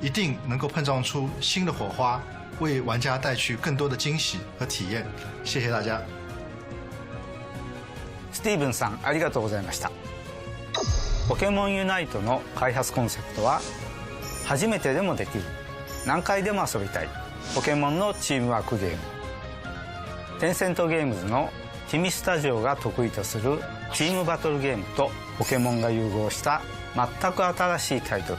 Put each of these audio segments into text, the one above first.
一定能够碰撞出新的火花，为玩家带去更多的惊喜和体验。谢谢大家。スティーブンさんありがとうございましたポケモンユナイトの開発コンセプトは初めてでもできる何回でも遊びたいポケモンのチームワークゲームテンセントゲームズのティミスタジオが得意とするチームバトルゲームとポケモンが融合した全く新しいタイトル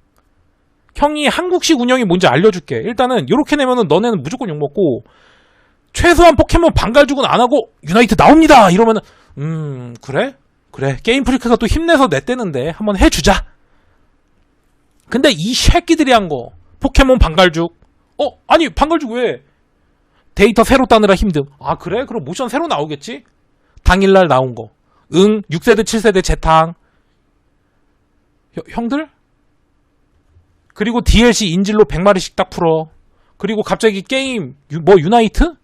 형이 한국식 운영이 뭔지 알려줄게. 일단은, 요렇게 내면은 너네는 무조건 욕먹고, 최소한 포켓몬 반갈죽은 안 하고, 유나이트 나옵니다! 이러면은, 음, 그래? 그래. 게임 프리크가 또 힘내서 냈대는데, 한번 해주자. 근데 이 새끼들이 한 거, 포켓몬 반갈죽. 어, 아니, 반갈죽 왜? 데이터 새로 따느라 힘듦. 아, 그래? 그럼 모션 새로 나오겠지? 당일날 나온 거. 응, 6세대, 7세대 재탕. 혀- 형들? 그리고 DLC 인질로 100마리씩 딱 풀어. 그리고 갑자기 게임, 유- 뭐, 유나이트?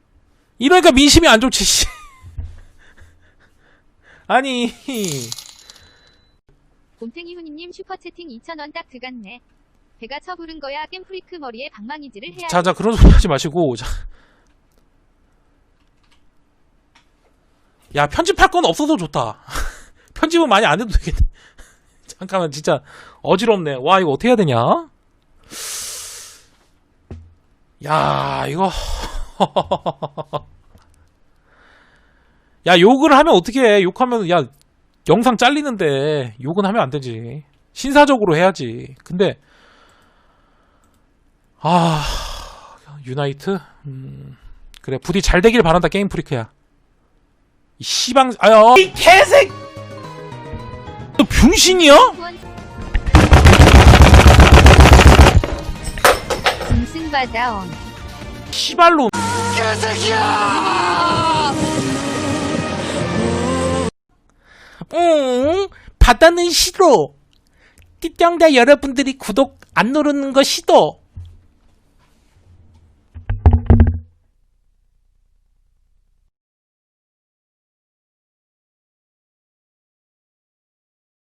이러니까 민심이 안 좋지, 씨. 아니. 곰탱이 후니님 슈퍼채팅 2,000원 딱 들어갔네. 배가 처부른 거야 겜프리크 머리에 방망이질을 해야 자, 자, 그런 소리 하지 마시고. 자. 야, 편집할 건 없어서 좋다. 편집은 많이 안 해도 되겠네. 잠깐만, 진짜 어지럽네. 와, 이거 어떻게 해야 되냐? 야, 이거. 야, 욕을 하면 어떻게 해? 욕하면, 야, 영상 잘리는데, 욕은 하면 안 되지. 신사적으로 해야지. 근데, 아, 유나이트? 음, 그래, 부디 잘 되길 바란다, 게임 프리크야. 이 씨방, 아야, 이 개색! 너 병신이야? 짐승받아 온 씨발로. 응, 바다는 싫어. 띠땅다 여러분들이 구독 안 누르는 거 싫어.